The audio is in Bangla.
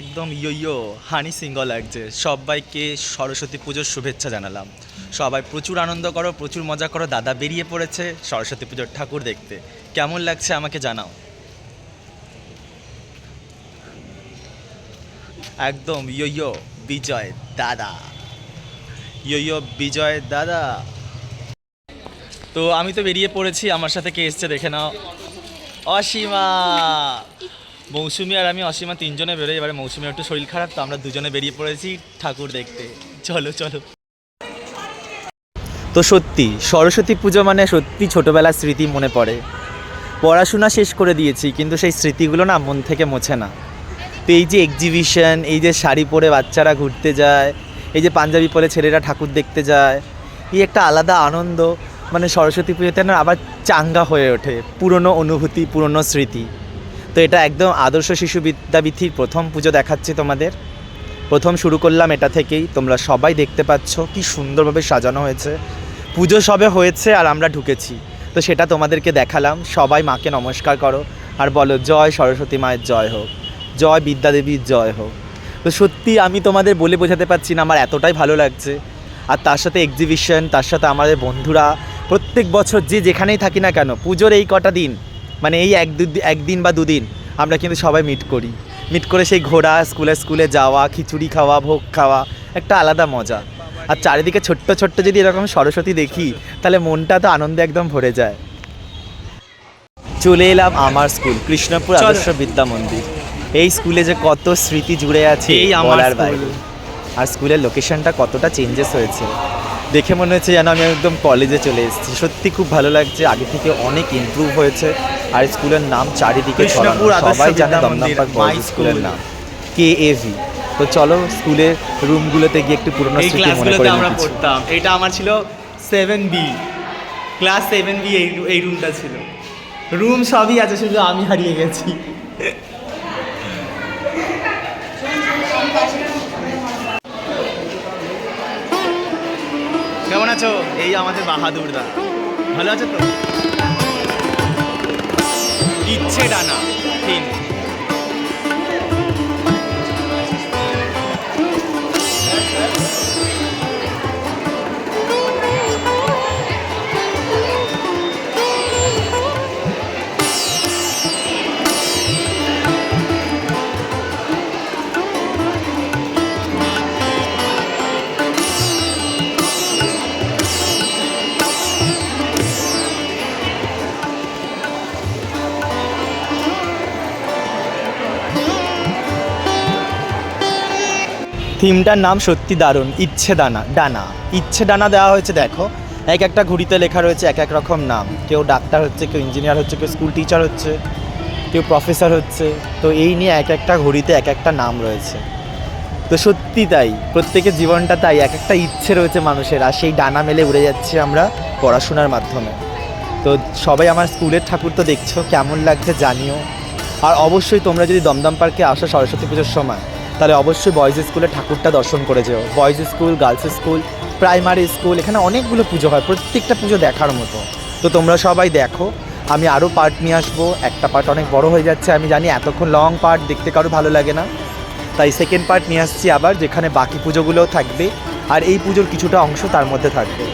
একদম ইয়ো ইয়ো হানি সিঙ্গ লাগছে। সবাইকে সরস্বতী পুজোর শুভেচ্ছা জানালাম। সবাই প্রচুর আনন্দ করো, প্রচুর মজা করো, দাদা বেরিয়ে পড়েছে সরস্বতী পুজোর ঠাকুর দেখতে। কেমন লাগছে আমাকে জানাও। একদম ইয়ো ইয়ো বিজয় দাদা। ইয়ো ইয়ো বিজয় দাদা। তো আমি তো বেরিয়ে পড়েছি, আমার সাথে কে এসছে দেখে নাও। অসীমা। মৌসুমি আর আমি অসীমা তিনজনে বেরোই, এবারে মৌসুমির একটু শরীর খারাপ, তো আমরা দুজনে বেরিয়ে পড়েছি ঠাকুর দেখতে। চলো চলো। তো সত্যি, সরস্বতী পুজো মানে সত্যি ছোটোবেলার স্মৃতি মনে পড়ে। পড়াশোনা শেষ করে দিয়েছি, কিন্তু সেই স্মৃতিগুলো না মন থেকে মোছে না। তো এই যে এক্সিবিশন এই যে শাড়ি পরে বাচ্চারা ঘুরতে যায়, এই যে পাঞ্জাবি পরে ছেলেরা ঠাকুর দেখতে যায়, এই একটা আলাদা আনন্দ। মানে সরস্বতী পুজোতে না আবার চাঙ্গা হয়ে ওঠে, পুরনো অনুভূতি, পুরনো স্মৃতি। তো এটা একদম আদর্শ শিশু বিদ্যাবিথির প্রথম পুজো দেখাচ্ছি তোমাদের। প্রথম শুরু করলাম এটা থেকেই, তোমরা সবাই দেখতে পাচ্ছ কি সুন্দরভাবে সাজানো হয়েছে। পুজো সবে হয়েছে আর আমরা ঢুকেছি। তো সেটা তোমাদেরকে দেখালাম, সবাই মাকে নমস্কার করো আর বলো, জয় সরস্বতী মায়ের জয় হোক, জয় বিদ্যাদেবীর জয় হোক। তো সত্যি আমি তোমাদের বলে বোঝাতে পারছি না, আমার এতটাই ভালো লাগছে। আর তার সাথে এক্সিবিশন তার সাথে আমাদের বন্ধুরা প্রত্যেক বছর যে যেখানেই থাকি না কেন পুজোর এই কটা দিন মানে এই এক দু একদিন বা দুদিন আমরা কিন্তু সবাই মিট করি। মিট করে সেই ঘোরা স্কুলে স্কুলে যাওয়া খিচুড়ি খাওয়া ভোগ খাওয়া একটা আলাদা মজা। আর চারিদিকে ছোট্ট ছোট্ট যদি এরকম সরস্বতী দেখি তাহলে মনটা তো আনন্দে একদম ভরে যায়। চলে এলাম আমার স্কুল কৃষ্ণপুর আদর্শ বিদ্যা মন্দির। এই স্কুলে যে কত স্মৃতি জুড়ে আছে এই আমার আর স্কুলের লোকেশনটা কতটা চেঞ্জেস হয়েছে। দেখে মনে হচ্ছে যেন আমি একদম কলেজে চলে এসেছি। সত্যি খুব ভালো লাগছে। আগে থেকে অনেক ইমপ্রুভ হয়েছে। আর স্কুলের নাম চারিদিকে সবাই জানে দমদমপাক বয়েজ স্কুলের নাম। কে এ এভি তো চলো স্কুলের রুমগুলোতে গিয়ে একটু পুরোনো স্মৃতি মনে করে আমরা পড়তাম। এটা আমার ছিল seven B class seven B এই এই রুমটা ছিল। রুম সবই আছে শুধু আমি হারিয়ে গেছি। আছো? এই আমাদের বাহাদুরদা। ভালো আছো তো? ইচ্ছে ডানা তিন। থিমটার নাম সত্যি দারুণ, ইচ্ছে দানা, ডানা। ইচ্ছে ডানা দেওয়া হয়েছে, দেখো। এক একটা ঘুড়িতে লেখা রয়েছে এক এক রকম নাম। কেউ ডাক্তার হচ্ছে, কেউ ইঞ্জিনিয়ার হচ্ছে, কেউ স্কুল টিচার হচ্ছে, কেউ প্রফেসর হচ্ছে। তো এই নিয়ে এক একটা ঘড়িতে এক একটা নাম রয়েছে। তো সত্যি তাই প্রত্যেকের জীবনটা তাই, এক একটা ইচ্ছে রয়েছে মানুষের, আর সেই ডানা মেলে উড়ে যাচ্ছে আমরা পড়াশোনার মাধ্যমে। তো সবাই আমার স্কুলের ঠাকুর তো দেখছ, কেমন লাগছে জানিও। আর অবশ্যই তোমরা যদি দমদম পার্কে আসো সরস্বতী পুজোর সময় তাহলে অবশ্যই বয়েজ স্কুলে ঠাকুরটা দর্শন করে যেও। Boys school girls school primary school এখানে অনেকগুলো পুজো হয়, প্রত্যেকটা পুজো দেখার মতো। তো তোমরা সবাই দেখো, আমি আরও পার্ট নিয়ে আসব, একটা পার্ট অনেক বড় হয়ে যাচ্ছে, আমি জানি এতক্ষণ লং পার্ট দেখতে কারও ভালো লাগে না। তাই সেকেন্ড পার্ট নিয়ে আসছি আবার, যেখানে বাকি পুজোগুলোও থাকবে, আর এই পুজোর কিছুটা অংশ তার মধ্যে থাকবে।